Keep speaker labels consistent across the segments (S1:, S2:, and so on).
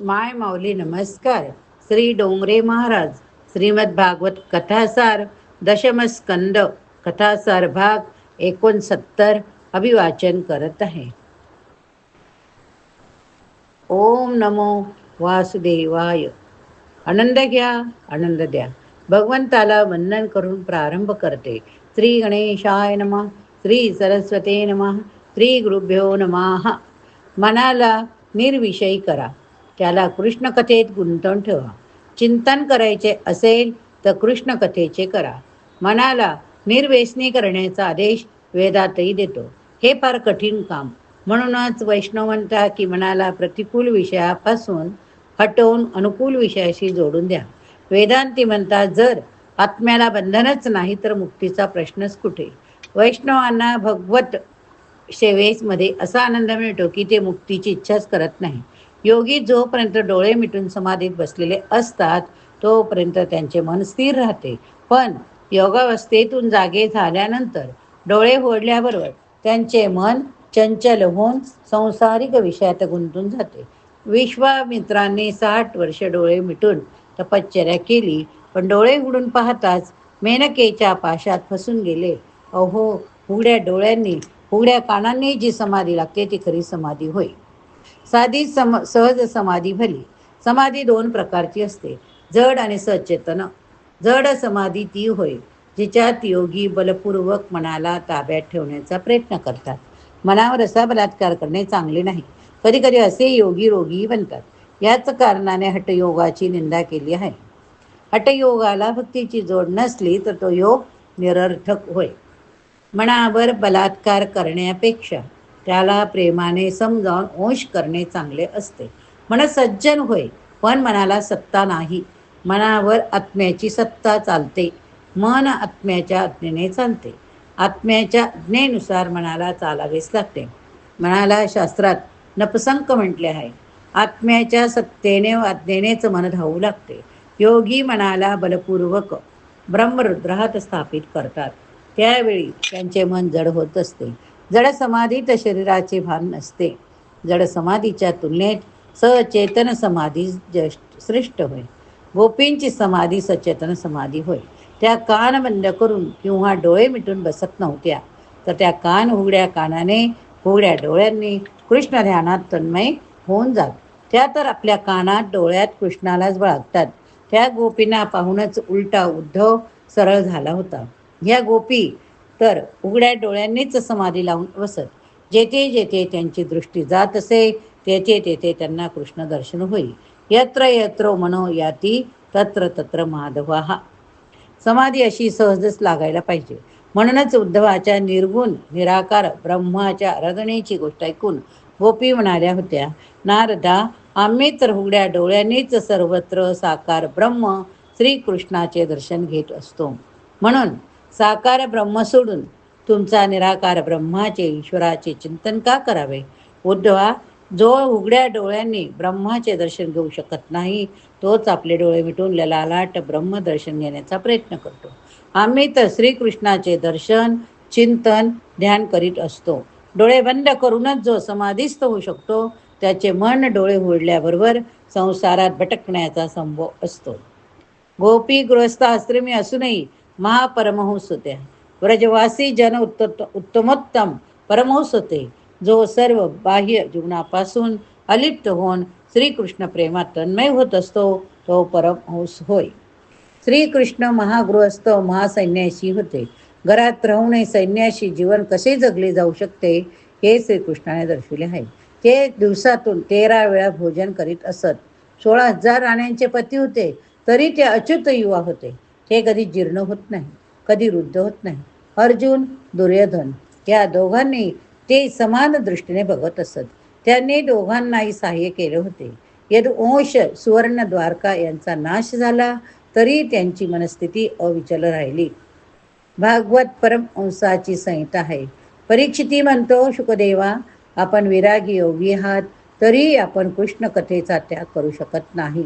S1: माय माऊली नमस्कार. श्री डोंगरे महाराज श्रीमद भागवत कथासार दशमस्कंद कथासार भाग एकोणसत्तर अभिवाचन करत आहे. ओम नमो वासुदेवाय. आनंद घ्या आनंद द्या. भगवंताला वंदन करून प्रारंभ करते. श्री गणेशाय नमः श्री सरस्वते नमः श्री गुरुभ्यो नमः. मनाला निर्विषयी करा. त्याला कृष्णकथेत गुंतवून ठेवा. चिंतन करायचे असेल तर कृष्णकथेचे करा. मनाला निर्व्यसनी करण्याचा आदेश वेदातही देतो. हे फार कठीण काम. म्हणूनच वैष्णव की मनाला प्रतिकूल विषयापासून हटवून अनुकूल विषयाशी जोडून द्या. वेदांती म्हणतात जर आत्म्याला बंधनच नाही तर मुक्तीचा प्रश्नच कुठे? वैष्णवांना भगवत सेवेमध्ये असा आनंद मिळतो की ते मुक्तीची इच्छाच करत नाही. योगी जोपर्यंत डोळे मिटून समाधीत बसलेले असतात तोपर्यंत त्यांचे मन स्थिर राहते. पण योगावस्थेतून जागे झाल्यानंतर डोळे फोडल्याबरोबर त्यांचे मन चंचल होऊन संसारिक विषयात गुंतून जाते. विश्वामित्रांनी साठ वर्ष डोळे मिटून तपश्चर्या केली पण डोळे उघडून पाहताच मेनकेच्या पाशात फसून गेले. अहो उघड्या डोळ्यांनी उघड्या कानांनी जी समाधी लागते ती खरी समाधी होय. साधी सम सहज समाधी भली. समाधी दोन प्रकारची असते. जड आणि सचेतन. जड समाधी ती होय जिच्यात योगी बलपूर्वक मनाला ताब्यात ठेवण्याचा प्रयत्न करतात. मनावर असा बलात्कार करणे चांगले नाही. कधी कधी असे योगी रोगीही बनतात. याच कारणाने हटयोगाची निंदा केली आहे. हटयोगाला भक्तीची जोड नसली तर तो योग निरर्थक होय. मनावर बलात्कार करण्यापेक्षा त्याला प्रेमाने समजावून अंश करणे चांगले असते. मन सज्जन होय पण मनाला सत्ता नाही. मनावर आत्म्याची सत्ता चालते. मन आत्म्याच्या आज्ञेने चालते. आत्म्याच्या आज्ञेनुसार मनाला चालावेच लागते. मनाला शास्त्रात नपसंक म्हटले आहे. आत्म्याच्या सत्तेने आज्ञेनेच मन धावू लागते. योगी मनाला बलपूर्वक ब्रह्मरुद्रात स्थापित करतात. त्यावेळी त्यांचे मन जड होत असते. जड समाधीत शरीराचे भान नसते. जड समाधीच्या तुलनेत सचेतन समाधी जस्ट श्रेष्ठ होय. गोपींची समाधी सचेतन समाधी होय. त्या कान बंद करून किंवा डोळे मिटून बसत नव्हत्या. तर त्या कान उघड्या कानाने उघड्या डोळ्यांनी कृष्ण ध्यानात तन्मय होऊन जात. त्या तर आपल्या कानात डोळ्यात कृष्णालाच बाळगतात. त्या गोपींना पाहूनच उलटा उद्धव सरळ झाला होता. ह्या गोपी तर उघड्या डोळ्यांनीच समाधी लावून बसत. जेथे जेथे त्यांची दृष्टी जात असे तेथे तेथे त्यांना कृष्ण दर्शन होई यत्र यत्र मनो याती तत्र तत्र माधवा. हा समाधी अशी सहजच लागायला पाहिजे. म्हणूनच उद्धवाच्या निर्गुण निराकार ब्रह्माच्या रजनेची गोष्ट ऐकून गोपी म्हणाल्या होत्या नारदा आम्ही तर उघड्या डोळ्यांनीच सर्वत्र साकार ब्रह्म श्रीकृष्णाचे दर्शन घेत असतो. म्हणून साकार ब्रह्म सोडून तुमचा निराकार ब्रह्माचे ईश्वराचे चिंतन का करावे? उद्धवा जो उघड्या डोळ्यांनी ब्रह्माचे दर्शन घेऊ शकत नाही तोच आपले डोळे मिटून ललालाट ब्रह्म दर्शन घेण्याचा प्रयत्न करतो. आम्ही तर श्रीकृष्णाचे दर्शन चिंतन ध्यान करीत असतो. डोळे बंद करूनच जो समाधीस्थ होऊ शकतो त्याचे मन डोळे उघडल्याबरोबर संसारात भटकण्याचा संभव असतो. गोपी गृहस्थ आश्रमी असूनही महापरमहंस होत्या व्रजवासी जन उत्त उत्तमोत्तम परमहंस होते जो सर्व बाह्य जीवनापासून अलिप्त होऊन श्रीकृष्ण प्रेमात तन्मय होत असतो तो परमहंस होय. श्रीकृष्ण महागृहस्थ महासैन्याशी होते. घरात राहूनही सैन्याशी जीवन कसे जगले जाऊ शकते हे श्रीकृष्णाने दर्शविले आहे. ते दिवसातून तेरा वेळा भोजन करीत असत. सोळा हजार राण्यांचे पती होते तरी ते अच्युत युवा होते. हे कधी जीर्ण होत नाही कधी वृद्ध होत नाही. अर्जुन दुर्योधन या दोघांनी ते समान दृष्टीने बघत असत. त्यांनी दोघांनाही सहाय्य केले होते. यदवंश सुवर्ण द्वारका यांचा नाश झाला तरी त्यांची मनस्थिती अविचल राहिली. भागवत परमहंसाची संहिता आहे. परीक्षिती म्हणतो शुकदेवा आपण विरागी योगी आहात तरी आपण कृष्ण कथेचा त्याग करू शकत नाही.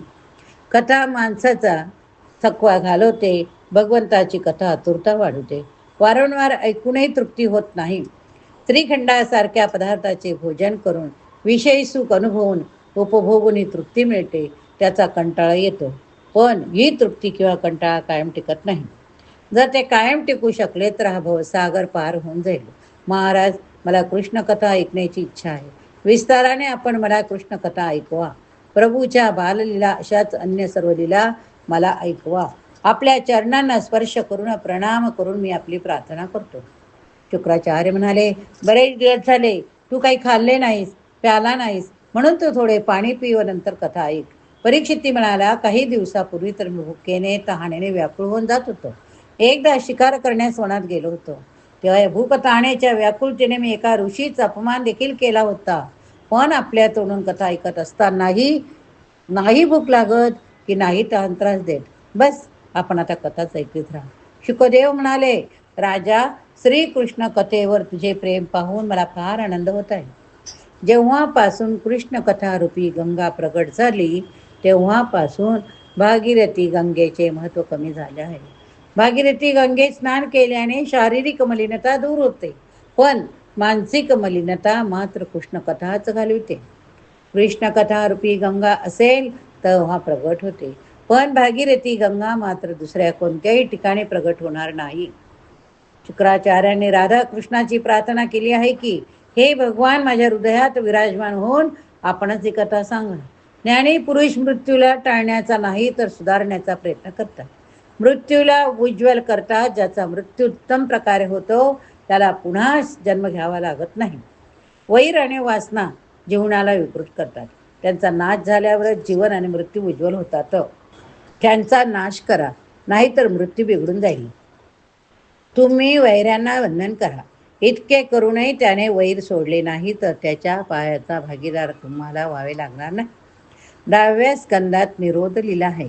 S1: कथा माणसाचा थकवा घालवते भगवंताची कथा आतुरता वाढवते. वारंवार ऐकूनही तृप्ती होत नाही. त्रिखंडासारख्या पदार्थाचे भोजन करून विषयी सुख अनुभवून उपभोगून तृप्ती मिळते त्याचा कंटाळा येतो. पण ही तृप्ती किंवा कंटाळा कायम टिकत नाही. जर ते कायम टिकू शकले तर हा भवसागर पार होऊन जाईल. महाराज मला कृष्णकथा ऐकण्याची इच्छा आहे. विस्ताराने आपण मला कृष्णकथा ऐकवा. प्रभूच्या बाललीला अशाच अन्य सर्व लीला मला ऐकवा. आपल्या चरणांना स्पर्श करून प्रणाम करून मी आपली प्रार्थना करतो. शुक्राचार्य म्हणाले बरेच दिवस झाले तू काही खाल्ले नाहीस प्याला नाहीस. म्हणून तू थोडे पाणी पिव नंतर कथा ऐक. परीक्षिती म्हणाला काही दिवसापूर्वी तर मी भुकेने तहानेने व्याकुळ होऊन जात होतो. एकदा शिकार करण्यास वनात गेलो होतो. तेव्हा भूक तहाण्याच्या व्याकुळतेने मी एका ऋषीचा अपमान देखील केला होता. पण आपल्या तोडून कथा ऐकत असतानाही नाही भूक लागत. की नाही तहान त्रास देत. बस आपण आता कथाच ऐकत राहा. शुकदेव म्हणाले राजा श्रीकृष्ण कथेवर तुझे प्रेम पाहून मला फार आनंद होत आहे. जेव्हापासून कृष्ण कथारूपी गंगा प्रगट झाली तेव्हापासून भागीरथी गंगेचे महत्त्व कमी झाले आहे. भागीरथी गंगेत स्नान केल्याने शारीरिक मलिनता दूर होते पण मानसिक मलिनता मात्र कृष्णकथाच घालविते. कृष्णकथा रूपी गंगा असेल तेव्हा प्रगट होते. पण भागीरथी गंगा मात्र दुसऱ्या कोणत्याही ठिकाणी प्रगट होणार नाही. शुक्राचार्याने राधाकृष्णाची प्रार्थना केली आहे की हे भगवान माझ्या हृदयात विराजमान होऊन आपणच ही कथा सांगा. ज्ञानी पुरुष मृत्यूला टाळण्याचा नाही तर सुधारण्याचा प्रयत्न करतात. मृत्यूला उज्ज्वल करतात ज्याचा मृत्यू उत्तम प्रकारे होतो त्याला पुन्हा जन्म घ्यावा लागत नाही. वैर आणि वासना जीवनाला विकृत करतात. त्यांचा नाश झाल्यावरच जीवन आणि मृत्यू उज्ज्वल होतात. त्यांचा नाश करा नाहीतर मृत्यू बिघडून जाईल. तुम्ही वैऱ्यांना वंदन करा. इतके करूनही त्याने वैर सोडले नाही तर त्याच्या पायाचा भागीदार तुम्हाला व्हावे लागणार नाही. दहाव्या स्कंदात निरोध लिहिला आहे.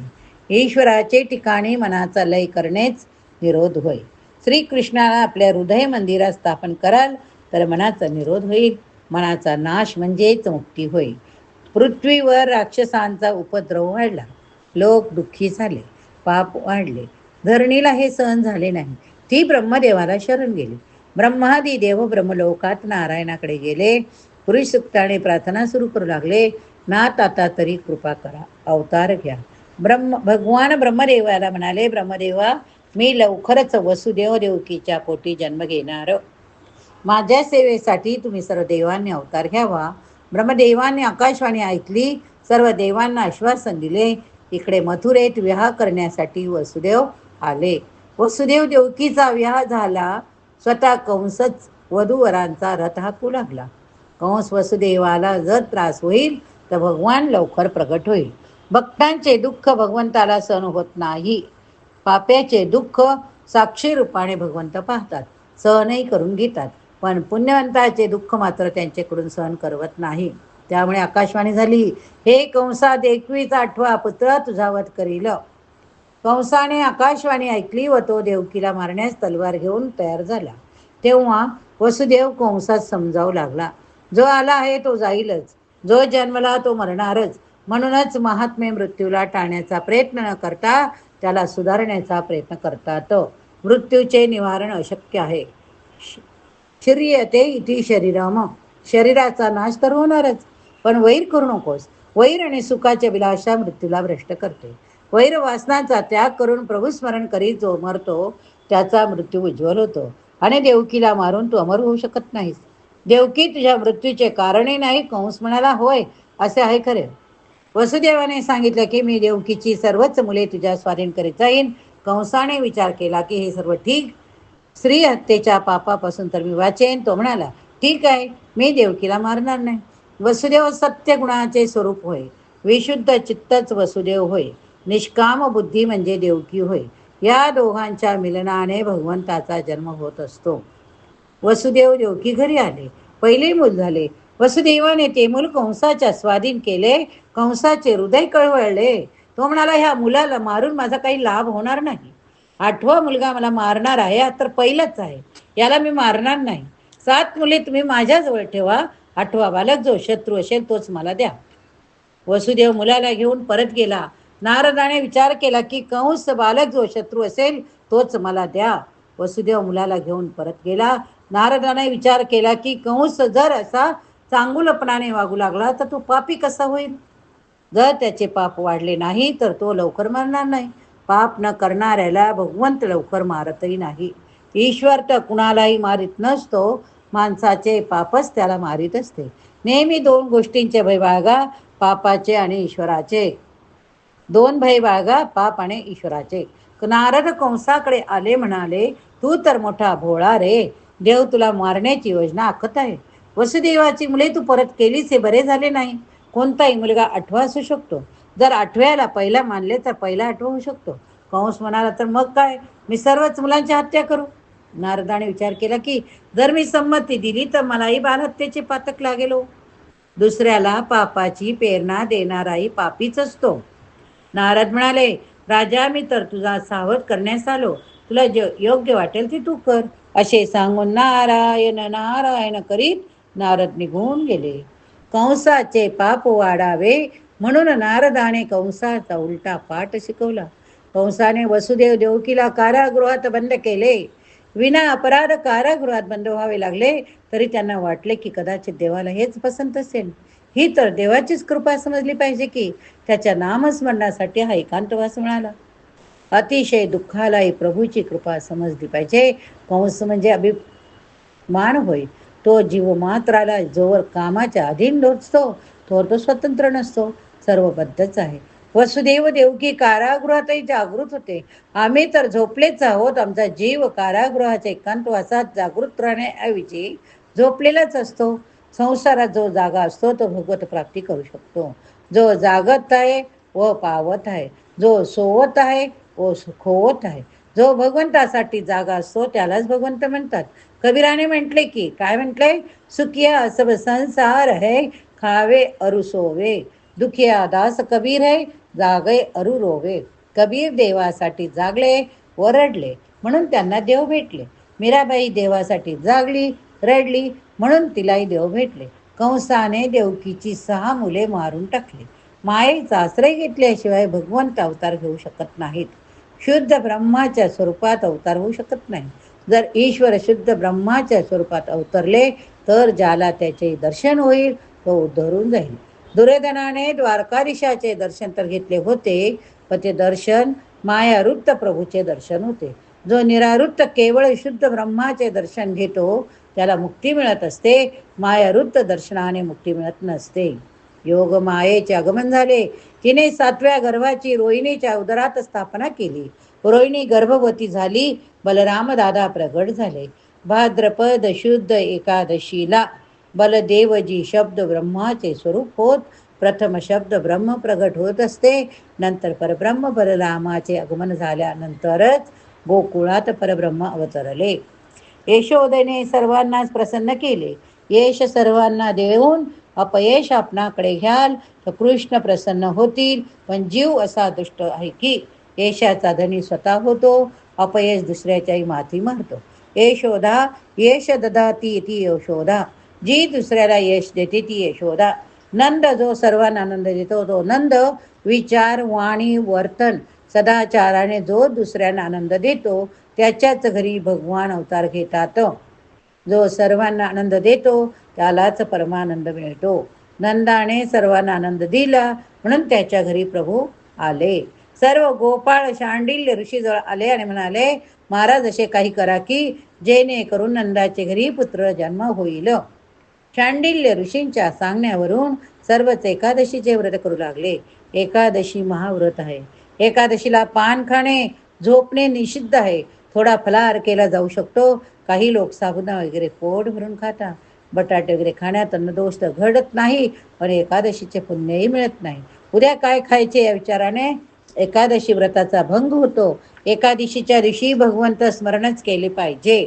S1: ईश्वराचे ठिकाणी मनाचा लय करणेच निरोध होय. श्रीकृष्णाला आपल्या हृदय मंदिरात स्थापन कराल तर मनाचा निरोध होईल. मनाचा नाश म्हणजेच मुक्ती होईल पृथ्वीवर राक्षसांचा उपद्रव वाढला. लोक दुःखी झाले पाप वाढले. धरणीला हे सहन झाले नाही. ती ब्रह्मदेवाला शरण गेली. ब्रह्मादी देव ब्रह्मलोकात नारायणाकडे गेले. पुरुष सुक्ताने प्रार्थना सुरू करू लागले. नाथ आता तरी कृपा करा. अवतार घ्या. ब्रह्म भगवान ब्रह्मदेवाला म्हणाले ब्रह्मदेवा मी लवकरच वसुदेव देवकीच्या पोटी जन्म घेणार. माझ्या सेवेसाठी तुम्ही सर्व देवांनी अवतार घ्यावा. ब्रह्मदेवाने आकाशवाणी ऐकली सर्व देवांना आश्वासन दिले इकडे मथुरेत विवाह करण्यासाठी वसुदेव आले. वसुदेव देवकीचा विवाह झाला स्वतः कंसच वधूवरांचा रथ हाकू लागला. कंस वसुदेवाला जर त्रास होईल तर भगवान लवकर प्रगट होईल. भक्तांचे दुःख भगवंताला सहन होत नाही. पाप्याचे दुःख साक्षी रूपाने भगवंत पाहतात सहनही करून घेतात. पण पुण्यवंताचे दुःख मात्र त्यांच्याकडून सहन करवत नाही. त्यामुळे आकाशवाणी झाली हे कंसात एकवीस आठवा पुत्र तुझावत करील. कंसाने आकाशवाणी ऐकली व तो देवकीला मारण्यास तलवार घेऊन तयार झाला. तेव्हा वसुदेव कंसात समजावू लागला जो आला आहे तो जाईलच जो जन्मला तो मरणारच. म्हणूनच महात्मे मृत्यूला टाळण्याचा प्रयत्न न करता त्याला सुधारण्याचा प्रयत्न करतात. मृत्यूचे निवारण अशक्य आहे. शरीयते इति शरीराम शरीराचा नाश तर होणारच पण वैर करू नकोस. वैर आणि सुखाच्या विलाशा मृत्यूला भ्रष्ट करते. वैर वासनाचा त्याग करून प्रभुस्मरण करीत जो मरतो त्याचा मृत्यू उज्ज्वल होतो. आणि देवकीला मारून तू अमर होऊ शकत नाहीस. देवकी तुझ्या मृत्यूचे कारणही नाही कंस म्हणाला होय असे आहे खरे. वसुदेवाने सांगितलं की मी देवकीची सर्वच मुले तुझ्या स्वाधीन करीत जाईन. कंसाने विचार केला की हे सर्व ठीक स्त्री हत्येच्या पापापासून तर मी वाचेन. तो म्हणाला ठीक आहे मी देवकीला मारणार नाही. वसुदेव सत्य गुणाचे स्वरूप होय. विशुद्ध चित्तच वसुदेव होय. निष्काम बुद्धी म्हणजे देवकी होय. या दोघांच्या मिलनाने भगवंताचा जन्म होत असतो. वसुदेव देवकी घरी आले. पहिले मूल झाले. वसुदेवाने ते मूल कंसाच्या स्वाधीन केले. कंसाचे हृदय कळवळले. तो म्हणाला ह्या मुलाला मारून माझा काही लाभ होणार नाही. आठवा मुलगा मला मारणार आहे हा तर पहिलाच आहे. याला मी मारणार नाही. सात मुले तुम्ही माझ्याजवळ ठेवा. आठवा बालक जो शत्रू असेल तोच मला द्या. वसुदेव मुलाला घेऊन परत गेला. नारदाने विचार केला की कंस बालक जो शत्रू असेल तोच मला द्या. वसुदेव मुलाला घेऊन परत गेला. नारदाने विचार केला की कंस जर असा चांगुलपणाने वागू लागला तर तो पापी कसा होईल? जर त्याचे पाप वाढले नाही तर तो लवकर मरणार नाही. पाप न करणाऱ्याला भगवंत लवकर मारतही नाही. ईश्वर तर कुणालाही मारित नसतो माणसाचे पापच त्याला मारित असते. नेहमी दोन गोष्टींचे भय बाळगा पापाचे आणि ईश्वराचे. दोन भय बाळगा पाप आणि ईश्वराचे. नारद कंसाकडे आले म्हणाले तू तर मोठा भोळा रे. देव तुला मारण्याची योजना आखत आहे. वसुदेवाची मुले तू परत केलीस हे बरे झाले नाही. कोणताही मुलगा आठवा असू शकतो. जर आठव्याला पहिला मानले तर पहिला आठवा होऊ शकतो. कंस म्हणाला तर मग काय? मी सर्वच मुलांची हत्या करू. नारदाने विचार केला की जर मी संमती दिली तर मलाही बालहत्येचे पातक लागेल हो. दुसऱ्याला पापाची प्रेरणा देणाराही पापीच असतो. नारद म्हणाले राजा मी तर तुझा सावध करण्यास आलो. तुला जे योग्य वाटेल ते तू कर. असे सांगून नारायण नारायण करीत नारद निघून गेले. कंसाचे पाप वाढावे म्हणून नारदाने कंसाचा उलटा पाठ शिकवला. कंसाने वसुदेव देवकीला कारागृहात बंद केले. विना अपराध कारागृहात बंद व्हावे लागले तरी त्यांना वाटले की कदाचित देवाला हेच पसंत असेल. ही तर देवाचीच कृपा समजली पाहिजे की त्याच्या नामस्मरणासाठी हा एकांतवास मिळाला. अतिशय दुःखालाही प्रभूची कृपा समजली पाहिजे. कंस म्हणजे अभिमान होय. तो जीव मात्राला जोवर कामाच्या अधीन नसतो तोवर तो स्वतंत्र नसतो. सर्वबद्धच आहे. वसुदेव देवकी कारागृहातही जागृत होते. आम्ही तर झोपलेच आहोत. आमचा जीव कारागृहाच्या एकांतवासात जागृत राहण्याऐवजी झोपलेलाच असतो. संसारात जो जागा असतो तो भगवत प्राप्ती करू शकतो. जो जागत आहे व पावत आहे. जो सोवत आहे व खोवत आहे. जो भगवंतासाठी जागा असतो त्यालाच भगवंत म्हणतात. कबीराने म्हटले की काय म्हटले सुखिया सब संसार है खावे अरु सोवे. दुखिया दास कबीर है जागे अरु रोवे कबीर देवासाठी जागले ओरडले म्हणून त्यांना देव भेटले. मीराबाई देवासाठी जागली रडली म्हणून तिलाही देव भेटले. कंसाने देवकीची सहा मुले मारून टाकली. मायेचा आश्रय घेतल्याशिवाय भगवंत अवतार घेऊ शकत नाहीत. शुद्ध ब्रह्माच्या स्वरूपात अवतार होऊ शकत नाही. जर ईश्वर शुद्ध ब्रह्माच्या स्वरूपात अवतरले तर ज्याला त्याचे दर्शन होईल तो उद्धरून जाईल. दुर्योधनाने द्वारकाधीशाचे दर्शन तर घेतले होते पण ते दर्शन मायावृत्त प्रभूचे दर्शन होते. जो निरावृत्त केवळ शुद्ध ब्रह्माचे दर्शन घेतो त्याला मुक्ती मिळत असते. मायावृत्त दर्शनाने मुक्ती मिळत नसते. योग मायेचे आगमन झाले. तिने सातव्या गर्भाची रोहिणीच्या उदरात स्थापना केली. रोहिणी गर्भवती झाली. बलराम दादा प्रगट झाले. भाद्रपद शुद्ध एकादशीला बलदेवजी शब्द ब्रह्माचे स्वरूप होत प्रथम शब्द ब्रह्म प्रगट होत असते. नंतर परब्रह्म बलरामाचे आगमन झाल्यानंतरच गोकुळात परब्रह्म अवतरले. यशोदेने सर्वांनाच प्रसन्न केले. यश सर्वांना देऊन अपयश आपणाकडे घ्याल तर कृष्ण प्रसन्न होतील पण जीव असा दुष्ट आहे की यशाचा धनी स्वतः होतो अपयश दुसऱ्याच्याही माथी मारतो. यशोदा यश ददाती ती यशोदा. जी दुसऱ्याला यश देते ती यशोदा नंद जो सर्वांना आनंद देतो तो नंद विचार वाणी वर्तन सदाचाराने जो दुसऱ्यांना आनंद देतो त्याच्याच घरी भगवान अवतार घेतात जो सर्वांना आनंद देतो त्यालाच परमानंद मिळतो नंदाने सर्वांना आनंद दिला म्हणून त्याच्या घरी प्रभू आले सर्व गोपाळ शांडिल्य ऋषीजवळ आले आणि म्हणाले महाराज असे काही करा की जेणेकरून नंदाचे घरी पुत्र जन्म होईल शांडिल्य ऋषींच्या सांगण्यावरून सर्वच एकादशीचे व्रत करू लागले. एकादशी महाव्रत आहे. एकादशीला पान खाणे झोपणे निषिद्ध आहे. थोडा फलाहार केला जाऊ शकतो. काही लोक साबुदा वगैरे पोट भरून खातात. बटाटे वगैरे खाण्यात अन्नदोष तर घडत नाही पण एकादशीचे पुण्यही मिळत नाही. उद्या काय खायचे या विचाराने एकादशी व्रताचा भंग होतो. एकादशीच्या दिवशी भगवंत स्मरणच केले पाहिजे.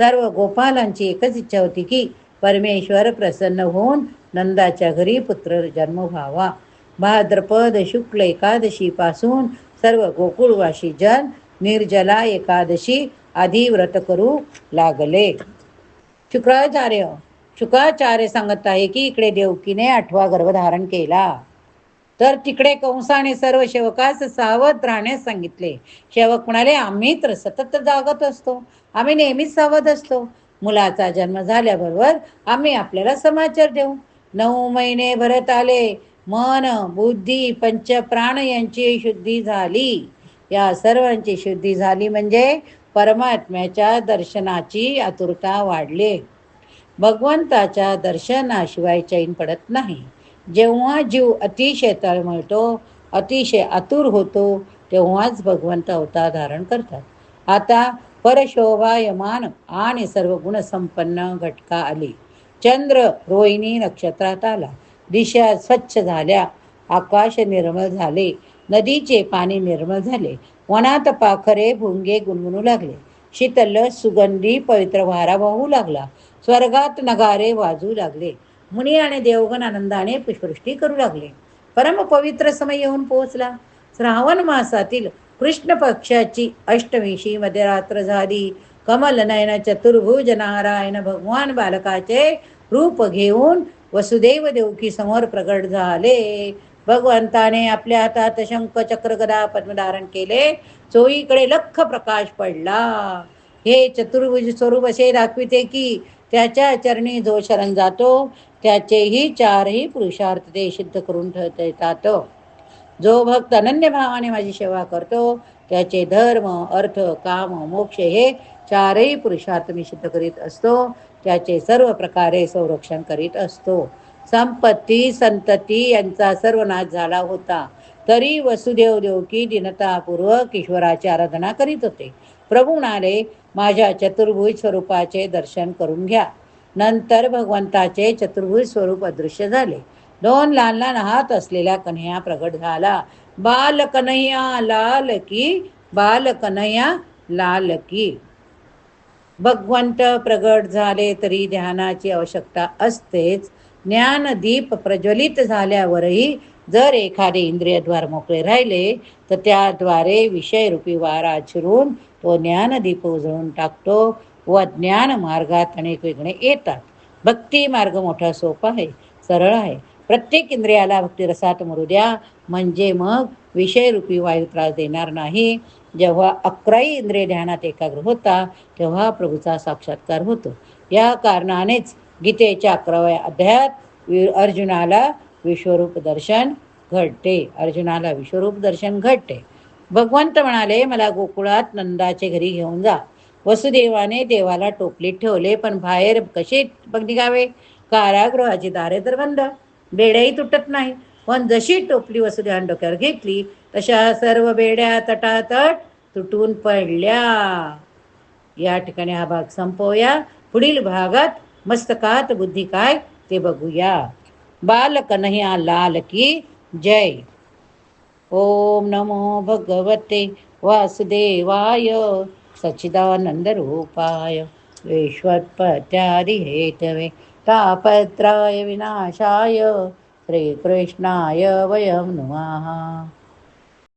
S1: सर्व गोपालांची एकच इच्छा होती की परमेश्वर प्रसन्न होऊन नंदाच्या घरी पुत्र जन्म व्हावा. भाद्रपद शुक्ल एकादशीपासून सर्व गोकुळवासी जन निर्जला एकादशी आधी व्रत करू लागले. शुक्राचार्य शुक्राचार्य सांगत आहे की इकडे देवकीने आठवा गर्भधारण केला. तर तिकडे कंसाने सर्व शेवकास सावध राहण्यास सांगितले. शेवक म्हणाले आम्ही तर सतत जागत असतो. आम्ही नेहमीच सावध असतो. मुलाचा जन्म झाल्याबरोबर आम्ही आपल्याला समाचार देऊ. नऊ महिने भरत आले. मन बुद्धी पंच प्राण यांची शुद्धी झाली. या सर्वांची शुद्धी झाली म्हणजे परमात्म्याच्या दर्शनाची आतुरता वाढली. भगवंताच्या दर्शनाशिवाय चैन पडत नाही. जेव्हा जीव अतिशय तळमळतो अतिशय आतुर होतो तेव्हाच भगवंत अवतार धारण करतात. आता परशोभायमान आणि सर्व गुणसंपन्न घटका आली। चंद्र रोहिणी नक्षत्रात आला। दिशा स्वच्छ झाल्या। आकाश निर्मळ झाले। नदीचे पाणी निर्मळ झाले। वनात पाखरे भुंगे गुणगुणू लागले। शीतल सुगंधी पवित्र वारा वाहू लागला। स्वर्गात नगारे वाजू लागले। मुनी आणि देवगण आनंदाने पुष्पृष्टी करू लागले। परम पवित्र समय येऊन पोहोचला। श्रावण मासातील कृष्ण पक्षाची अष्टमीशी मध्यरात्र झाली कमलनयन चतुर्भुज नारायण भगवान बालकाचे रूप घेऊन वसुदेव देवकी समोर प्रगट झाले. भगवंताने आपल्या हातात शंख चक्र गदा पद्मधारण केले. चोईकडे लख प्रकाश पडला. हे चतुर्भुज स्वरूप असे दाखविते की त्याच्या चरणी जो शरण जातो. त्याचेही चारही पुरुषार्थ ते सिद्ध करून ठेवता येतात. जो भक्त अनन्य भावाने माझी सेवा करतो त्याचे धर्म अर्थ काम मोक्ष हे चारही पुरुषार्थ मी सिद्ध करीत असतो. त्याचे सर्व प्रकारे संरक्षण करीत असतो. संपत्ती संतती यांचा सर्व नाश झाला होता. तरी वसुदेव देवकी दिनतापूर्वक ईश्वराची आराधना करीत होते. प्रभू म्हणाले माझ्या चतुर्भुज स्वरूपाचे दर्शन करून घ्या. नंतर भगवंताचे चतुर्भुज स्वरूप अदृश्य झाले. दोन लहान लहान हात असलेल्या कन्हैया प्रगट झाला. बाल कन्हैया लाल की बाल कन्हैया लाल की. भगवंत प्रगट झाले तरी ध्यानाची आवश्यकता असतेच. ज्ञानदीप प्रज्वलित झाल्यावरही जर एखादे इंद्रियद्वार मोकळे राहिले तर त्याद्वारे विषयरूपी वारा चिरून तो ज्ञानदीप उजळून टाकतो व ज्ञान मार्गात अनेक वेगळे येतात. भक्ती मार्ग मोठा सोपा आहे सरळ आहे. प्रत्येक इंद्रियाला भक्तिरसात मरू द्या. म्हणजे मग विषयरूपी वायू त्रास देणार नाही. जेव्हा अकराई इंद्रिय ध्यानात एकाग्र होता तेव्हा प्रभूचा साक्षात्कार होतो. या कारणानेच गीतेच्या अकराव्या अध्यायात अर्जुनाला विश्वरूप दर्शन घडते. अर्जुनाला विश्वरूप दर्शन घडते. भगवंत म्हणाले मला गोकुळात नंदाचे घरी घेऊन जा. वसुदेवाने देवाला टोपलीत ठेवले पण बाहेर कसे निघावे कारागृहाची दारे तर बंद. बेड्याही तुटत नाही. पण जशी टोपली वसुदेवान डोक्यावर घेतली तशा सर्व बेड्या तटातट तुटून पडल्या. या ठिकाणी हा भाग संपवूया. पुढील भागात मस्तकात बुद्धी काय ते बघूया. बाल कन्हैया लाल की जय. ओम नमो भगवते वासुदेवाय. सच्चिदानंद रूपाय. विश्वत्पत्यादि हेतवे तापत्राय विनाशाय श्रीकृष्णाय वयं नुमः